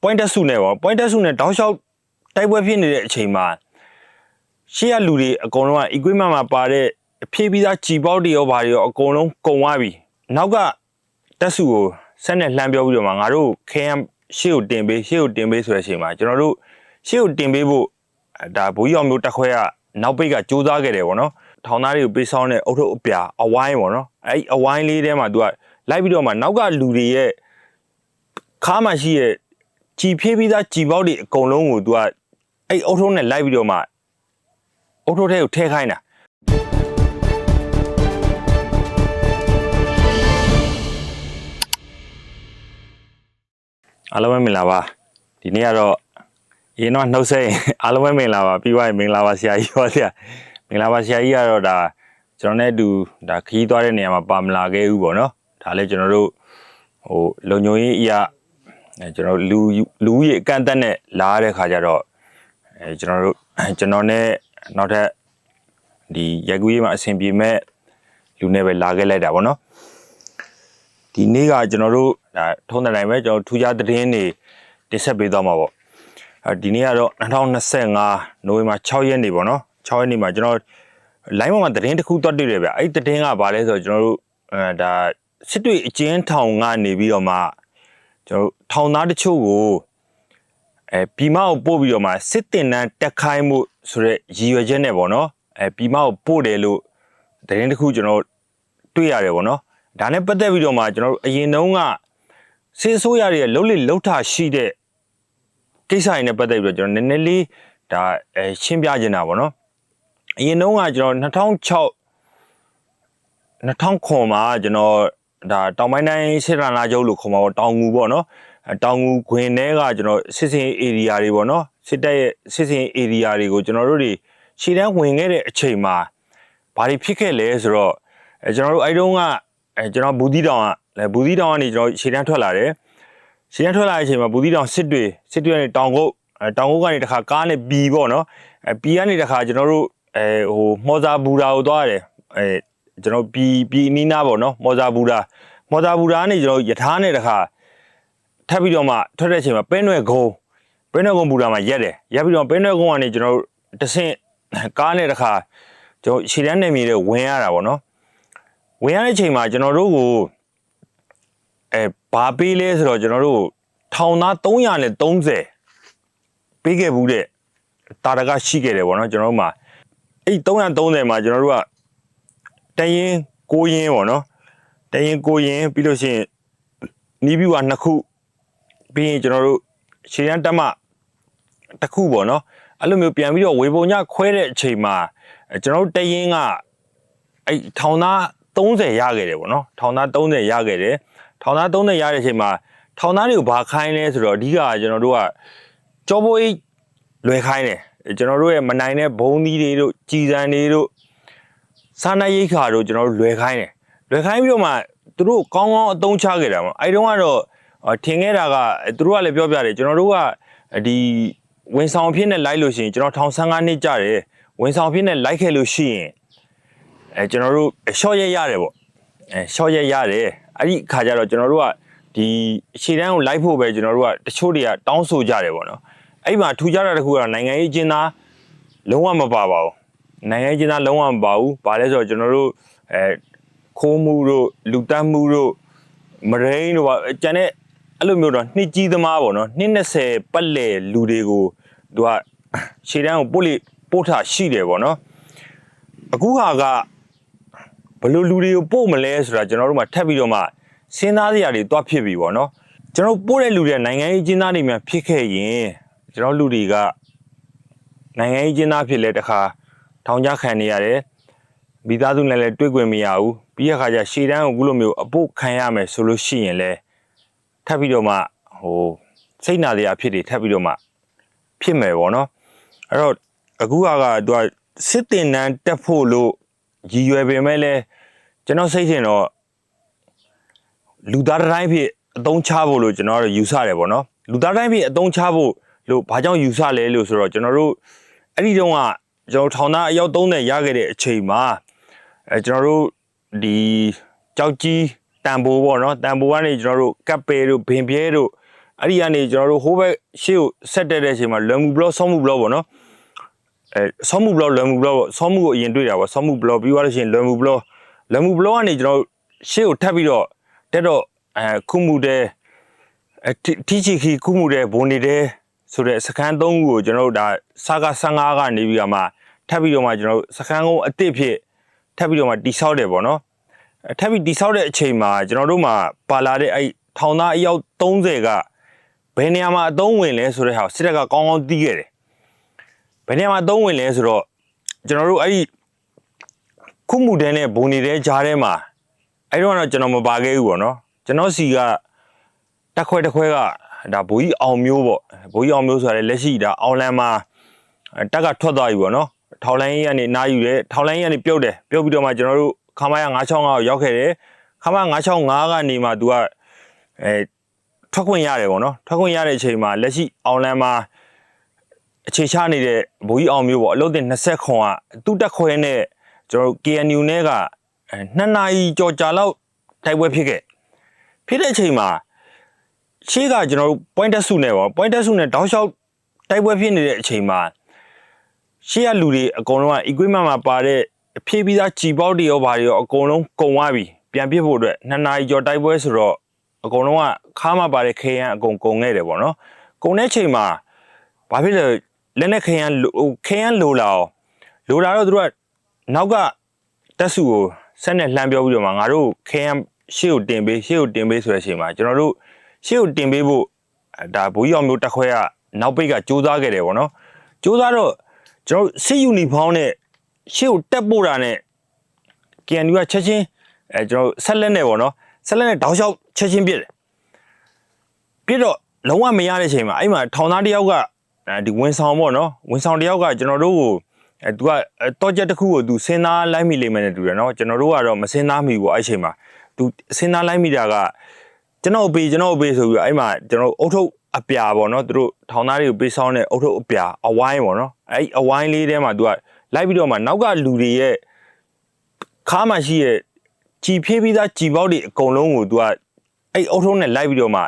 point တက်စုနဲ့ပေါ့ point တက်စုနဲ့တောက်လျှောက်တိုက်ပွဲဖြစ်နေတဲ့အချိန်မှာရှေ့ကလူတွေအကုန်လုံးက equipment မှာပါတဲ့ဖြည့်ပြီးသားကြည်ပေါက်တွေရောဘာတွေရောအကုန်လုံးကုန်သွားပြီနောက်ကတက်စုကိုဆက်နဲ့လှမ်းပြောပြီးတော့မှငါတို့ခဲယမ်းရှေ့ကိုတင်ပေးရှေ့ကိုတင်ပေးဆိုတဲ့အချိန်မှာကျွန်တော်တို့ရှေ့ကိုတင်ပေးဖို့အဲဒါဘူကြီးအောင်မျိုးတက်ခွဲကနောက်ပိတ်ကစူးစမ်းခဲ့တယ်ပေါ့နော်ထောင်သားတွေကိုပေးဆောင်တဲ့အုတ်ထုပ်အပြာအဝိုင်းပေါ့နော်အဲ့ဒီအဝိုင်းလေးထဲမှာသူကလိုက်ပြီးတော့မှနောက်ကလူတွေရဲ့ခါမှရှိရဲ့ ကြည်ဖြည့်ပြီးသားကြည်ပေါက်တွေအကုန်လုံးကို तू ကအဲ့အုတ်ထုံးနဲ့လိုက်ပြီးတော့မှအုတ်ထုံးထဲကိုထည့်ခိုင်းတာအားလုံးပဲမင်္ဂလာပါဒီနေ့ကတော့ရင်းတော့နှုတ်ဆက်ရင်အားလုံးပဲမင်္ဂလာပါပြီးသွားရင်မင်္ဂလာပါဆရာကြီးဟောဆရာမင်္ဂလာပါဆရာကြီးကတော့ဒါကျွန်တော်နဲ့အတူဒါခရီးသွားတဲ့နေရာမှာပါမလာခဲ့ဘူးပေါ့နော်ဒါလည်းကျွန်တော်တို့ဟိုလုံညုံရေးအရာ အဲကျွန်တော်လူလူကြီးအကန့်အသတ်နဲ့လာရတဲ့ခါကျတော့အဲကျွန်တော်တို့ကျွန်တော်နဲ့နောက်ထပ်ဒီရက်ကူးရေးမှာအဆင်ပြေမဲ့လူနဲ့ပဲလာခဲ့လိုက်တာဗောနော်ဒီနေ့ကကျွန်တော်တို့ဒါထုံးတဲ့တိုင်းပဲကျွန်တော်ထူးခြားသတင်းတွေတင်ဆက်ပေးသွားမှာပေါ့အဲဒီနေ့ကတော့2025နိုဝင်ဘာ6ရက်နေ့ပေါ့နော်6ရက်နေ့မှာကျွန်တော် line ပေါ်မှာသတင်းတစ်ခုတွတ်တွေ့တယ်ဗျအဲ့ဒီသတင်းကဘာလဲဆိုတော့ကျွန်တော်တို့အဲဒါစစ်တွေအကျဉ်းထောင်ကနေပြီးတော့မှ ကျွန်တော်တို့ထောင်သားတချို့ကိုအဲပြည်မကိုပို့ပြီးတော့မှစစ်တင်တန်းတက်ခိုင်းမှုဆိုတဲ့ရည်ရွယ်ချက်နဲ့ပေါ့နော်အဲပြည်မကိုပို့တယ်လို့သတင်းတစ်ခုကျွန်တော်တွေ့ရတယ်ပေါ့နော်ဒါနဲ့ပတ်သက်ပြီးတော့မှကျွန်တော်တို့အရင်တုန်းကစစ်အစိုးရရဲ့လှုပ်လေလှုပ်ထရှိတဲ့ကိစ္စတွေနဲ့ပတ်သက်ပြီးတော့ကျွန်တော်နည်းနည်းလေးဒါအဲရှင်းပြချင်တာပေါ့နော်အရင်တုန်းကကျွန်တော်2006 2009မှာကျွန်တော် ဒါတောင်ပိုင်းတိုင်းစစ်ရနာချုပ်လို့ခေါ်မှာပေါ့တောင်ငူပေါ့နော်အဲတောင်ငူခွင်ထဲကကျွန်တော်စစ်စင် area တွေပေါ့နော်စစ်တပ်ရဲ့စစ်စင် area တွေကိုကျွန်တော်တို့တွေရှေ့တန်းဝင်ခဲ့တဲ့အချိန်မှာဘာတွေဖြစ်ခဲ့လဲဆိုတော့အဲကျွန်တော်တို့အဲ့တုန်းကအဲကျွန်တော်ဘူးသီးတောင်ကလည်းဘူးသီးတောင်ကနေကျွန်တော်ရှေ့တန်းထွက်လာတယ်ရှေ့တန်းထွက်လာတဲ့အချိန်မှာဘူးသီးတောင်စစ်တွေစစ်တွေကနေတောင်ကုတ်အဲတောင်ကုတ်ကနေတခါကားနဲ့ပြီပေါ့နော်အဲပြီကနေတခါကျွန်တော်တို့အဲဟိုမော်ဇာဘူရာကိုသွားရတယ်အဲ ကျွန်တော်ပြည်ပြည်အနီးနားပေါ့နော်မော်ဇာဘူရာမော်ဇာဘူရာကနေကျွန်တော်ယထာနဲ့တခါထပ်ပြီးတော့မှထွက်တဲ့အချိန်မှာပဲနွယ်ကုန်းပဲနွယ်ကုန်းဘူရာမှာရက်တယ်ရက်ပြီးတော့ပဲနွယ်ကုန်းကနေကျွန်တော်တဆင့်ကားနဲ့တခါကျွန်တော်ရှည်တန်းနေမြေတွေဝင်ရတာပေါ့နော်ဝင်ရတဲ့အချိန်မှာကျွန်တော်တို့ကိုအဲဘာပေးလဲဆိုတော့ကျွန်တော်တို့ထောင်သား330ပေးခဲ့ဘူးတဲ့တာတကရှိခဲ့တယ်ပေါ့နော်ကျွန်တော်တို့မှာအဲ့330မှာကျွန်တော်တို့က တရင်ကိုရင်ပေါ့နော်တရင်ကိုရင်ပြီးလို့ရှိရင်နီးပြူကနှစ်ခုပြီးရင်ကျွန်တော်တို့ရှေ့ရန်တက်မတစ်ခုပေါ့နော်အဲ့လိုမျိုးပြန်ပြီးတော့ဝေပုံညခွဲတဲ့အချိန်မှာအဲကျွန်တော်တို့တရင်ကအဲ့ထောင်သား30ရခဲ့တယ်ပေါ့နော်ထောင်သား30ရခဲ့တယ်ထောင်သား30ရတဲ့အချိန်မှာထောင်သားတွေကိုဘာခိုင်းလဲဆိုတော့အဓိကကကျွန်တော်တို့ကကြောပိုးအိတ်လွယ်ခိုင်းတယ်ကျွန်တော်တို့ရဲ့မနိုင်တဲ့ဘုံသီးတွေတို့ကြည်စံတွေတို့ စားနပ်ရိက္ခာတို့ကျွန်တော်တို့လွယ်ခိုင်းတယ်လွယ်ခိုင်းပြီးတော့မှသူတို့ကောင်းကောင်းအသုံးချခဲ့တာပေါ့အဲဒီတုန်းကတော့အော်ထင်ခဲ့တာကသူတို့ကလည်းပြောပြတယ်ကျွန်တော်တို့ကဒီဝန်ဆောင်အဖြစ်နဲ့လိုက်လို့ရှိရင်ကျွန်တော်ထောင်15နှစ်ကြာတယ်ဝန်ဆောင်အဖြစ်နဲ့လိုက်ခဲ့လို့ရှိရင်အဲကျွန်တော်တို့ရှော့ရက်ရတယ်ပေါ့အဲရှော့ရက်ရတယ်အဲ့ဒီခါကျတော့ကျွန်တော်တို့ကဒီအခြေတန်းကိုလိုက်ဖို့ပဲကျွန်တော်တို့ကတချို့တွေကတောင်းဆိုကြတယ်ပေါ့နော်အဲ့ဒီမှာထူကြတာတစ်ခုကတော့နိုင်ငံရေးအကျဉ်းသားလုံးဝမပါပါဘူး နိုင်ငံရေးကျင်းသားလုံးဝမပါဘူး။ဘာလဲဆိုတော့ကျွန်တော်တို့အဲခိုးမှုတို့လူတက်မှုတို့မရိန်းတို့ပါကျန်တဲ့အဲ့လိုမျိုးတော့နှစ်ကြီးသမားပေါ့နော်နှစ်20ပတ်လည်လူတွေကိုသူကရှေ့တန်းကိုပို့လိပို့ထားရှိတယ်ပေါ့နော်အခုဟာကဘယ်လိုလူတွေကိုပို့မလဲဆိုတာကျွန်တော်တို့မှထပ်ပြီးတော့မှစဉ်းစားစရာတွေတွားဖြစ်ပြီပေါ့နော်ကျွန်တော်ပို့တဲ့လူတွေနိုင်ငံရေးကျင်းသားတွေများဖြစ်ခဲ့ရင်ကျွန်တော်လူတွေကနိုင်ငံရေးကျင်းသားဖြစ်လဲတခါ ထောင်ချခံနေရတယ်မိသားစုနဲ့လည်းတွေ့ခွင့်မရဘူးပြီးရခါကျရှေ့တန်းကိုအခုလိုမျိုးအပုတ်ခံရမယ်ဆိုလို့ရှိရင်လဲထပ်ပြီးတော့မှဟိုစိတ်နာစရာဖြစ်တွေထပ်ပြီးတော့မှဖြစ်မယ်ပေါ့နော်အဲ့တော့အခုကကသူကစစ်တင်တန်းတက်ဖို့လို့ရည်ရွယ်ပေမဲ့လဲကျွန်တော်စိတ်ထင်တော့လူသားတစ်တိုင်းဖြစ်အသုံးချဖို့လို့ကျွန်တော်ကတော့ယူဆတယ်ပေါ့နော်လူသားတိုင်းဖြစ်အသုံးချဖို့လို့ဘာကြောင့်ယူဆလဲလို့ဆိုတော့ကျွန်တော်တို့အဲ့ဒီတုန်းက ကျွန်တော်ထောင်သားအယောက်30ရခဲ့တဲ့အချိန်မှာအဲကျွန်တော်တို့ဒီကြောက်ကြီးတန်ပိုးပေါ့နော်တန်ပိုးကနေကျွန်တော်တို့ကပ်ပေတို့ဘင်ပြဲတို့အဲ့ဒီကနေကျွန်တော်တို့ဟိုးဘက်ရှေ့ကိုဆက်တက်တဲ့အချိန်မှာလွယ်မှုဘလော့ဆောမှုဘလော့ပေါ့နော်အဲဆောမှုဘလော့လွယ်မှုဘလော့ပေါ့ဆောမှုကိုအရင်တွေ့တာပေါ့ဆောမှုဘလော့ပြီးသွားလို့ရှိရင်လွယ်မှုဘလော့လွယ်မှုဘလော့ကနေကျွန်တော်တို့ရှေ့ကိုထပ်ပြီးတော့တက်တော့အဲခုမှုတဲ့အဲတီချီခီခုမှုတဲ့ဘုံနေတဲ့ဆိုတဲ့စကန်၃ခုကိုကျွန်တော်တို့ဒါစကား15ကနေပြီးတော့မှ ထပ်ပြီးတော့မှကျွန်တော်တို့စကန်ကုန်းအစ်စ်ဖြစ်ထပ်ပြီးတော့မှတိဆောက်တယ်ပေါ့နော်အထပ်ပြီးတိဆောက်တဲ့အချိန်မှာကျွန်တော်တို့မှာပါလာတဲ့အဲ့ထောင်သားအယောက်30ကဘယ်နေရာမှာအသုံးဝင်လဲဆိုတဲ့ဟာကိုစစ်တပ်ကကောင်းကောင်းသိခဲ့တယ်။ဘယ်နေရာမှာအသုံးဝင်လဲဆိုတော့ကျွန်တော်တို့အဲ့ဒီခုမှုတန်းနဲ့ဘုံနေတဲ့ကြားထဲမှာအဲ့တော့ကတော့ကျွန်တော်မပါခဲ့ဘူးပေါ့နော်။ကျွန်တော်စီကတက်ခွဲတက်ခွဲကဒါဘိုးကြီးအောင်မျိုးပေါ့ဘိုးကြီးအောင်မျိုးဆိုတာလည်းလက်ရှိဒါအောင်လန်မှာတက်ကထွက်သွားပြီပေါ့နော်။ ထောင်လိုင်းကြီးကနေနားယူတယ်ထောင်လိုင်းကြီးကနေပြုတ်တယ်ပြုတ်ပြီးတော့မှကျွန်တော်တို့ခမရ965ကိုရောက်ခဲ့တယ်ခမ965ကနေမှ तू ကအဲထွက်ခွင့်ရတယ်ပေါ့နော်ထွက်ခွင့်ရတဲ့အချိန်မှာလက်ရှိအောင်လန်မှာအခြေချနေတဲ့ဘိုးကြီးအောင်မျိုးပေါ့အလုပ်တင်20ခွန်ကသူ့တက်ခွဲနဲ့ကျွန်တော်တို့ KNU နဲ့ကအဲနှစ်နာရီကြော်ကြာလောက်တိုက်ပွဲဖြစ်ခဲ့ဖြစ်တဲ့အချိန်မှာရှေ့ကကျွန်တော်တို့ point တက်စုနဲ့ပေါ့ point တက်စုနဲ့တောက်လျှောက်တိုက်ပွဲဖြစ်နေတဲ့အချိန်မှာ ရှေ့ကလူတွေအကုန်လုံးက equipment မှာပါတဲ့ဖြည့်ပြီးသားကြည်ပေါက်တွေရောဘာတွေရောအကုန်လုံးကုန်သွားပြီပြန်ပြစ်ဖို့အတွက်နှစ်နာရီကျော်တိုက်ပွဲဆိုတော့အကုန်လုံးကခါမှပါတဲ့ခေရန်အကုန်ကုန်ခဲ့တယ်ပေါ့နော်ကုန်တဲ့ချိန်မှာဘာဖြစ်လဲလက်နဲ့ခေရန်ဟိုခေရန်လိုလာအောင်လိုလာတော့သူတို့ကနောက်ကတက်စုကိုဆက်နဲ့လှမ်းပြောပြီးတော့မှငါတို့ခေရန်ရှေ့ကိုတင်ပေးရှေ့ကိုတင်ပေးဆိုတဲ့အချိန်မှာကျွန်တော်တို့ရှေ့ကိုတင်ပေးဖို့ဒါဘူကြီးအောင်မျိုးတက်ခွဲကနောက်ပိတ်ကစူးစမ်းခဲ့တယ်ပေါ့နော်စူးစမ်းတော့ ကျွန်တော်တို့စစ်ယူနီဖောင်းနဲ့ရှေ့ကိုတက်ပို့တာနဲ့ KNU ကချက်ချင်းအဲကျွန်တော်တို့ဆက်လက်နဲ့ပေါ့နော်ဆက်လက်နဲ့တောက်လျှောက်ချက်ချင်းပြစ်တယ်ပြစ်တော့လုံးဝမရတဲ့အချိန်မှာအဲ့မှာထောင်သားတစ်ယောက်ကအဲဒီဝင်ဆောင်ပေါ့နော်ဝင်ဆောင်တစ်ယောက်ကကျွန်တော်တို့ကိုအဲသူကတော့ချက်တစ်ခုကိုသူစဉ်းစားလိုက်မိလိမ့်မယ်နဲ့တူတယ်နော်ကျွန်တော်တို့ကတော့မစဉ်းစားမိဘူးအဲ့အချိန်မှာသူစဉ်းစားလိုက်မိတာကကျွန်တော်ပေးကျွန်တော်ပေးဆိုပြီးတော့အဲ့မှာကျွန်တော်တို့အုတ်ထုတ် အပြာပေါ့နော်သူတို့ထောင်သားတွေကိုပေးဆောင်တဲ့အုတ်ထုတ်အပြာအဝိုင်းပေါ့နော်အဲ့အဝိုင်းလေးထဲမှာသူကလိုက်ပြီးတော့မှနောက်ကလူတွေရဲ့ခါမှရှိရဲ့ကြည်ဖြေးပြီးသားကြည်ပေါက်တွေအကုန်လုံးကိုသူကအဲ့အုတ်ထုတ်နဲ့လိုက်ပြီးတော့မှ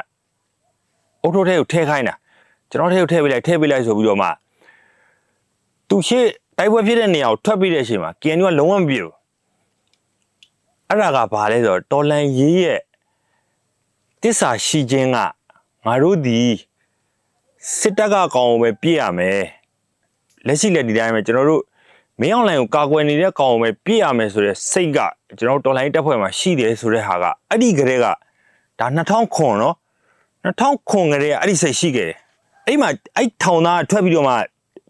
အုတ်ထုတ်ထဲကိုထည့်ခိုင်းတာကျွန်တော်ထဲကိုထည့်ပေးလိုက်ထည့်ပေးလိုက်ဆိုပြီးတော့မှသူရှေ့တိုက်ပွဲဖြစ်တဲ့နေရာကိုထွက်ပြီးတဲ့အချိန်မှာ KNU ကလုံးဝမပြေဘူးအဲ့ဒါကဘာလဲဆိုတော့တော်လန်ရေးရဲ့တစ္ဆာရှိခြင်းက ငါတို့ဒီစစ်တပ်ကကောင်ကိုပဲပြည့်ရမယ်လက်ရှိလက်ဒီတိုင်းပဲကျွန်တော်တို့မင်းအောင်လိုင်ကိုကာကွယ်နေတဲ့ကောင်ကိုပဲပြည့်ရမယ်ဆိုတဲ့စိတ်ကကျွန်တော်တို့တော်လိုင်းတက်ဖွဲ့မှာရှိတယ်ဆိုတဲ့ဟာကအဲ့ဒီကလေးကဒါ2009နော်2009ကလေးကအဲ့ဒီစိတ်ရှိခဲ့တယ်အဲ့မှာအဲ့ထောင်သားထွက်ပြီးတော့မှ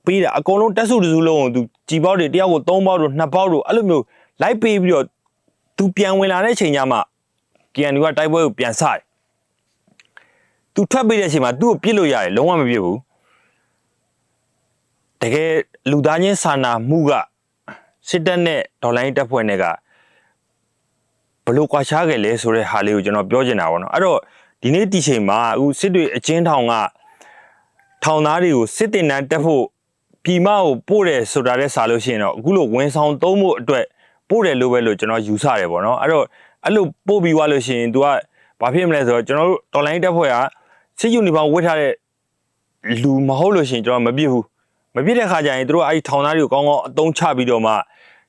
ပေးတာအကုန်လုံးတက်စုတစုလုံးကိုသူကြည်ပေါက်တွေတယောက်ကို3ပေါက်တို့2ပေါက်တို့အဲ့လိုမျိုးလိုက်ပေးပြီးတော့သူပြန်ဝင်လာတဲ့ချိန်ကျမှ KNU ကတိုက်ပွဲကိုပြန်စတယ် သူထွက်ပြီးတဲ့အချိန်မှာသူ့ကိုပြစ်လို့ရတယ်လုံးဝမပြစ်ဘူးတကယ်လူသားချင်းစာနာမှုကစစ်တပ်နဲ့ဒေါ်လိုင်းတပ်ဖွဲ့တွေကဘလို့ကွာခြားခဲ့လဲဆိုတဲ့ဟာလေးကိုကျွန်တော်ပြောချင်တာပေါ့နော်အဲ့တော့ဒီနေ့ဒီချိန်မှာအခုစစ်တွေအချင်းထောင်ကထောင်သားတွေကိုစစ်တင်တန်းတက်ဖို့ပြည်မကိုပို့တယ်ဆိုတာတဲ့စာလို့ရှိရင်တော့အခုလိုဝန်ဆောင်သုံးဖို့အတွက်ပို့တယ်လို့ပဲလို့ကျွန်တော်ယူဆတယ်ပေါ့နော်အဲ့တော့အဲ့လိုပို့ပြီးွားလို့ရှိရင် तू ကဘာဖြစ်မလဲဆိုတော့ကျွန်တော်တို့ online တက်ဖွဲ့က စစ်ယူနီဖောင်းဝတ်ထားတဲ့လူမဟုတ်လို့ရှိရင်ကျွန်တော်မပြစ်ဘူးမပြစ်တဲ့ခါကျရင်တို့အဲ့ဒီထောင်သားတွေကိုကောင်းကောင်းအသုံးချပြီးတော့မှ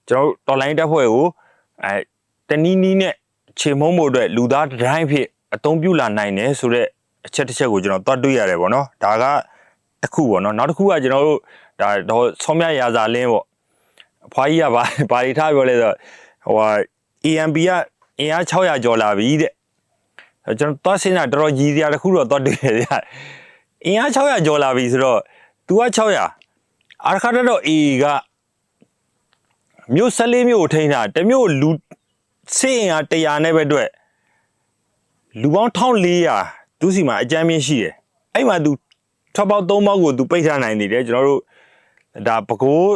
ကျွန်တော်တို့တော်လိုင်းတက်ဖွဲ့ကိုအဲတနီးနီးနဲ့ခြေမုံးဖို့အတွက်လူသားတစ်တိုင်းဖြစ်အသုံးပြုလာနိုင်တယ်ဆိုတော့အချက်တစ်ချက်ကိုကျွန်တော်သွားတွေ့ရတယ်ပေါ့နော်ဒါကတစ်ခုပေါ့နော်နောက်တစ်ခုကကျွန်တော်တို့ဒါတော့ဆောင်းမြရာဇာလင်းပေါ့အဖွားကြီးကဘာဘာတွေထားပြောလဲဆိုတော့ဟိုဟာ EMP ကအင်အား600ကျော်လာပြီတဲ့အဲ ကျွန်တော်သွားစင်းတာတော်တော်ကြီးစရာတစ်ခုတော့သွားတွေ့ရတယ်ဗျအင်အား600ကျော်လာပြီဆိုတော့ तू က600အာခါတော့ A ကမြို့14မြို့ကိုထိန်းတာတစ်မြို့လူစေအင်အား100နဲ့ပဲအတွက်လူပေါင်း1400သူစီမှာအကြမ်းမြင့်ရှိတယ်အဲ့မှာ तू ထွက်ပေါက်3ပေါက်ကို तू ပိတ်ထားနိုင်နေတယ်ကျွန်တော်တို့ဒါပကိုး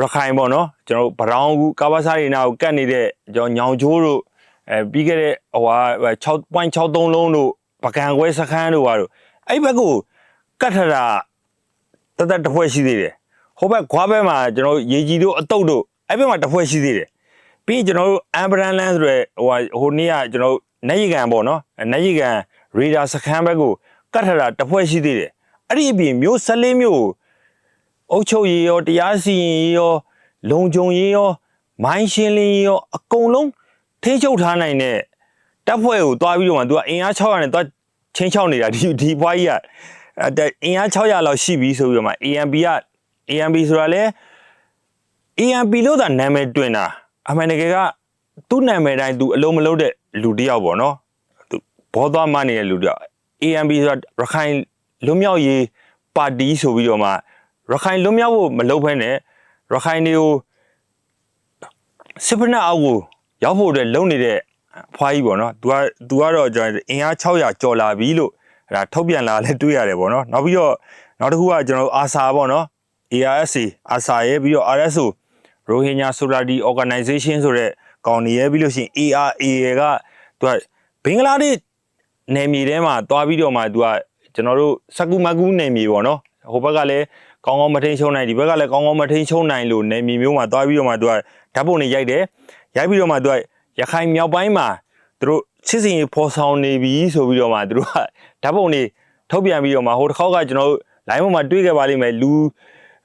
ရခိုင်ပေါ့နော်ကျွန်တော်တို့ဗရောင်းကူကာဘာစားရီနာကိုကတ်နေတဲ့ကျွန်တော်ညောင်ချိုးတို့ အဲပြီးခဲ့တဲ့ဟိုဟာ6.63လုံးတို့ပကံခွဲစခန်းတို့ပါတို့အဲ့ဘက်ကိုကတ်ထတာတသက်တစ်ဖွဲ့ရှိသေးတယ်ဟိုဘက်ခွားဘက်မှာကျွန်တော်ရေကြီးတို့အတုတ်တို့အဲ့ဘက်မှာတစ်ဖွဲ့ရှိသေးတယ်ပြီးရင်ကျွန်တော်တို့အမ်ဘရန်လန်ဆိုတဲ့ဟိုဟာဟိုနေ့ကကျွန်တော်နက်ရီကန်ပေါ့နော်နက်ရီကန်ရေဒါစခန်းဘက်ကိုကတ်ထတာတစ်ဖွဲ့ရှိသေးတယ်အဲ့ဒီအပြင်မျိုး14မျိုးကိုအုတ်ချုပ်ရေးရောတရားစီရင်ရေးရောလုံခြုံရေးရောမိုင်းရှင်းလင်းရေးရောအကုန်လုံး ထိန်းချုပ်ထားနိုင်တဲ့တပ်ဖွဲ့ကိုတွားပြီးတော့မှ तू ကအင်အား600နဲ့တွားချင်းချောက်နေတာဒီဒီဘွားကြီးကအတဲ့အင်အား600လောက်ရှိပြီဆိုပြီးတော့မှ AMB က AMB ဆိုတာလဲ AMP လို့သာနာမည်တွင်တာအမှန်တကယ်ကသူ့နာမည်တိုင်းသူအလုံးမလုံးတဲ့လူတစ်ယောက်ပေါ့နော်သူဘောသွားမနေတဲ့လူတစ်ယောက် AMP ဆိုတာရခိုင်လွတ်မြောက်ရေးပါတီဆိုပြီးတော့မှရခိုင်လွတ်မြောက်ဖို့မလုပ်ဖ ೇನೆ ရခိုင်တွေကိုစစ်ဖက်နှက်အောက်ကို ရောက်ဖို့အတွက်လုပ်နေတဲ့ဖွားကြီးပေါ့နော်။ तू က तू ကတော့ကျွန်တော်အင်အား600ကျော်လာပြီလို့အဲ့ဒါထုတ်ပြန်လာလဲတွေ့ရတယ်ပေါ့နော်။နောက်ပြီးတော့နောက်တစ်ခုကကျွန်တော်တို့ ASA ပေါ့နော်။ ARSA ASA ရဲ့ပြီးတော့ RSO Rohingya Solidarity Organization ဆိုတဲ့ကောင်နေရဲ့ပြီးလို့ရှိရင် ARA ရဲ့က तू ကဘင်္ဂလားဒေ့ရှ်နယ်မြေထဲမှာတွားပြီးတော့မှ तू ကကျွန်တော်တို့စကူမကူနယ်မြေပေါ့နော်။ဟိုဘက်ကလည်းကောင်းကောင်းမထိန်ချုံနိုင်ဒီဘက်ကလည်းကောင်းကောင်းမထိန်ချုံနိုင်လို့နယ်မြေမျိုးမှာတွားပြီးတော့မှ तू ကဓာတ်ပုံတွေရိုက်တယ်။ ရိုက်ပြီးတော့မှ तू ကရခိုင်မြောက်ပိုင်းမှာသူတို့စစ်စင်ရေးဖော်ဆောင်နေပြီဆိုပြီးတော့မှသူတို့ကဓာတ်ပုံတွေထုတ်ပြန်ပြီးတော့မှဟိုတစ်ခေါက်ကကျွန်တော်တို့ line ပေါ်မှာတွေ့ခဲ့ပါလိမ့်မယ်လူ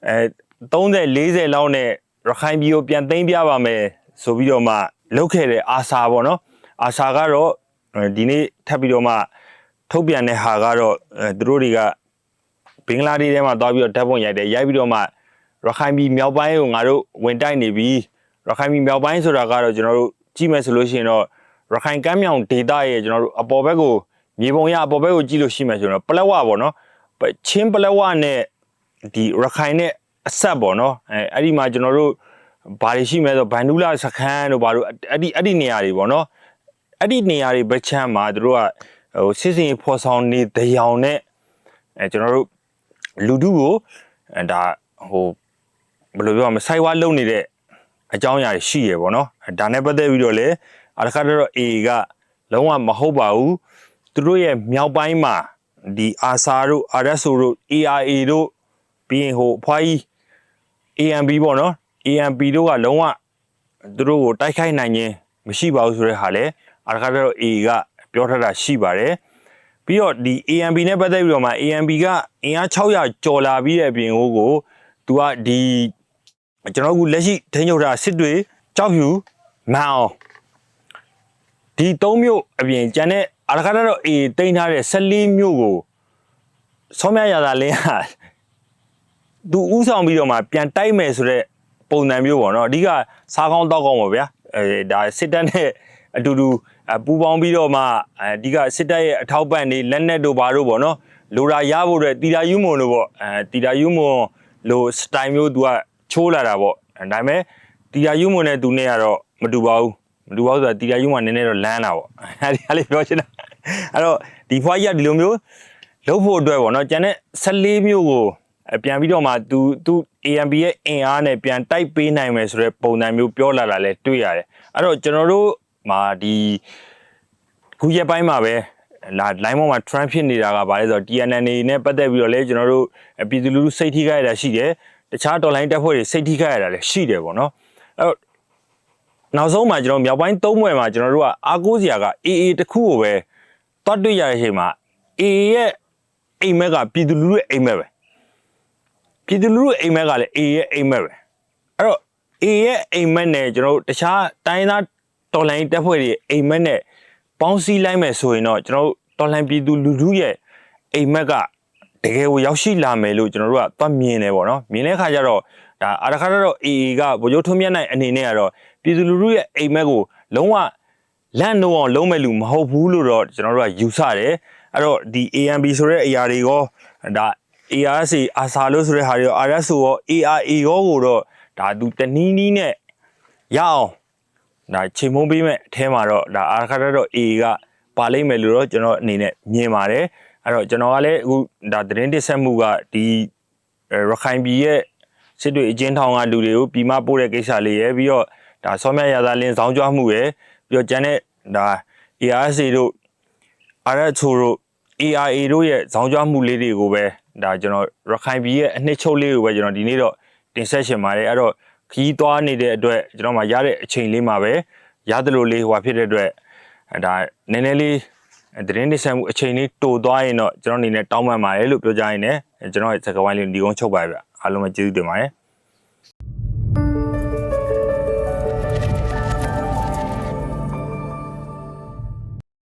အဲ30 40လောက်နဲ့ရခိုင်ပြည်ကိုပြန်သိမ်းပြပါမယ်ဆိုပြီးတော့မှလုပ်ခဲ့တဲ့အာစာပေါ့နော်အာစာကတော့ဒီနေ့ထပ်ပြီးတော့မှထုတ်ပြန်တဲ့ဟာကတော့အဲသူတို့တွေကဘင်္ဂလားဒေ့ရှ်ထဲမှာသွားပြီးတော့ဓာတ်ပုံရိုက်တယ်ရိုက်ပြီးတော့မှရခိုင်ပြည်မြောက်ပိုင်းကိုငါတို့ဝင်တိုက်နေပြီ ရခိုင်ပြည်မြောက်ပိုင်းဆိုတာကတော့ကျွန်တော်တို့ကြည့်မယ်ဆိုလို့ရှိရင်တော့ရခိုင်ကမ်းမြောင်ဒေသရဲ့ကျွန်တော်တို့အပေါ်ဘက်ကိုမြေပုံရအပေါ်ဘက်ကိုကြည့်လို့ရှိမယ်ဆိုတော့ပလက်ဝပေါ့နော်ချင်းပလက်ဝနဲ့ဒီရခိုင်နဲ့အဆက်ပေါ့နော်အဲအဲ့ဒီမှာကျွန်တော်တို့ဘာတွေရှိမလဲဆိုဘန်ဒူလာစခန်းတို့ဘာတို့အဲ့ဒီအဲ့ဒီနေရာတွေပေါ့နော်အဲ့ဒီနေရာတွေဘက်ချမ်းမှာတို့ကဟိုစစ်စင်ဖော်ဆောင်နေတရားနဲ့အဲကျွန်တော်တို့လူထုကိုအဲဒါဟိုဘယ်လိုပြောမလဲစိုက်ဝါလုံနေတဲ့ အကြောင်းအရာရှိရပေါ့နော်ဒါနဲ့ပတ်သက်ပြီးတော့လေအတခါတော့ A ကလုံးဝမဟုတ်ပါဘူးသူတို့ရဲ့မြောက်ပိုင်းမှာဒီအာဆာတို့ RSO တို့ ARA တို့ပြီးရင်ဟိုအဖွားကြီး AMB ပေါ့နော် AMB တို့ကလုံးဝသူတို့ကိုတိုက်ခိုက်နိုင်ခြင်းမရှိပါဘူးဆိုတဲ့ဟာလေအတခါတော့ A ကပြောထားတာရှိပါတယ်ပြီးတော့ဒီ AMB နဲ့ပတ်သက်ပြီးတော့မှ AMB ကအင်အား600ကျော်လာပြီးတဲ့အပြင်ဟိုကိုသူကဒီ ကျွန်တော်ကလက်ရှိထိန်းချုပ်ထားစစ်တွေကြောက်ဖြူမန်အောင်ဒီ၃မြို့အပြင်ကျန်တဲ့အရခါတော့အေတိန်းထားတဲ့14မြို့ကိုဆောင်းမြရသာလင်းဟာသူဥဆောင်ပြီးတော့မှပြန်တိုက်မယ်ဆိုတော့ပုံစံမျိုးပေါ့နော်အဓိကစားကောင်းတောက်ကောင်းပါဗျာအဲဒါစစ်တပ်နဲ့အတူတူပူပေါင်းပြီးတော့မှအဓိကစစ်တပ်ရဲ့အထောက်ပံ့တွေလက်နက်တို့ဘာတို့ပေါ့နော်လိုရာရဖို့အတွက်တီတာယူမွန်လို့ပေါ့အဲတီတာယူမွန်လို့စတိုင်မျိုးသူက ချိုးလာတာပေါ့ဒါပေမဲ့တီယာယူမွန်နဲ့သူနဲ့ကတော့မတူပါဘူးမတူပါဘူးဆိုတာတီယာယူမွန်နည်းနည်းတော့လမ်းတာပေါ့အဲဒီဟာလေးပြောချင်တာအဲ့တော့ဒီဖွားကြီးကဒီလိုမျိုးလုပ်ဖို့အတွက်ပေါ့နော်ကျန်တဲ့14မျိုးကိုပြန်ပြီးတော့မှသူသူ AMB ရဲ့အင်အားနဲ့ပြန်တိုက်ပေးနိုင်မယ်ဆိုတဲ့ပုံစံမျိုးပြောလာတာလဲတွေ့ရတယ်အဲ့တော့ကျွန်တော်တို့မှာဒီခုရက်ပိုင်းမှာပဲလာ line ပေါ်မှာ trend ဖြစ်နေတာကဘာလဲဆိုတော့ TNN နေနဲ့ပတ်သက်ပြီးတော့လဲကျွန်တော်တို့ပြည်သူလူထုစိတ်ထိခိုက်ရတာရှိတယ် တခြား online တက်ဖွဲ့တွေစိတ်ထိခိုက်ရတာလည်းရှိတယ်ပေါ့နော်အဲ့တော့နောက်ဆုံးမှာကျွန်တော်မြောက်ပိုင်းသုံးဘွယ်မှာကျွန်တော်တို့ကအားကိုးစရာက AA တခုကိုပဲတွတ်တွေ့ရတဲ့အချိန်မှာ AA ရဲ့အိမ်မက်ကပြည်သူလူထုရဲ့အိမ်မက်ပဲပြည်သူလူထုအိမ်မက်ကလည်း AA ရဲ့အိမ်မက်ပဲအဲ့တော့ AA ရဲ့အိမ်မက်နဲ့ကျွန်တော်တို့တခြားတိုင်းသားတော်လိုင်းတက်ဖွဲ့တွေအိမ်မက်နဲ့ပေါင်းစည်းလိုက်မယ်ဆိုရင်တော့ကျွန်တော်တို့တော်လိုင်းပြည်သူလူထုရဲ့အိမ်မက်က တကယ်ကိုရောက်ရှိလာမယ်လို့ကျွန်တော်တို့ကသွားမြင်တယ်ပေါ့နော်မြင်တဲ့အခါကျတော့ဒါအရခါတော့ AA ကဗိုလ်ချုပ်ထွန်းမြတ်နိုင်အနေနဲ့ကတော့ပြည်သူလူထုရဲ့အိမ်မက်ကိုလုံးဝလန့်နှုံအောင်လုံးမဲ့လူမဟုတ်ဘူးလို့တော့ကျွန်တော်တို့ကယူဆတယ်အဲ့တော့ဒီ AMB ဆိုတဲ့အရာတွေရောဒါ ARSA အာဆာလို့ဆိုတဲ့ဟာတွေရော RSO ရော ARA ရောကိုတော့ဒါသူတနည်းနည်းနဲ့ရအောင်ဒါချိန်မုံပေးမဲ့အထဲမှာတော့ဒါအာခါတော့ A ကပါလိမ့်မယ်လို့တော့ကျွန်တော်အနေနဲ့မြင်ပါတယ် အဲ့တော့ကျွန်တော်ကလည်းအခုဒါသတင်းတစ်ဆက်မှုကဒီရခိုင်ပြည်ရဲ့စစ်တွေအကျဉ်းထောင်ကလူတွေကိုပြီးမှပို့တဲ့ကိစ္စလေးရယ်ပြီးတော့ဒါဆောမြရသာလင်းစောင်းကြွမှုရယ်ပြီးတော့ကျန်တဲ့ဒါ ARSA တို့ RSO တို့ ARA တို့ရဲ့စောင်းကြွမှုလေးတွေကိုပဲဒါကျွန်တော်ရခိုင်ပြည်ရဲ့အနှစ်ချုပ်လေးကိုပဲကျွန်တော်ဒီနေ့တော့တင်ဆက်ရှင်ပါတယ်အဲ့တော့ခီးသွားနေတဲ့အတွက်ကျွန်တော်မှရတဲ့အချိန်လေးမှာပဲရတယ်လို့လေးဟိုဖြစ်တဲ့အတွက်ဒါနည်းနည်းလေးအဲ သတင်းနေဆက်မှုအချိန်လေးတိုသွားရင်တော့ကျွန်တော်အနေနဲ့တောင်းပန်ပါတယ်လို့ပြောကြရင်လည်းအဲကျွန်တော်ရဲ့စကားဝိုင်းလေးဒီကုန်းချုပ်ပါဗျအားလုံးပဲကျေးဇူးတင်ပါတယ်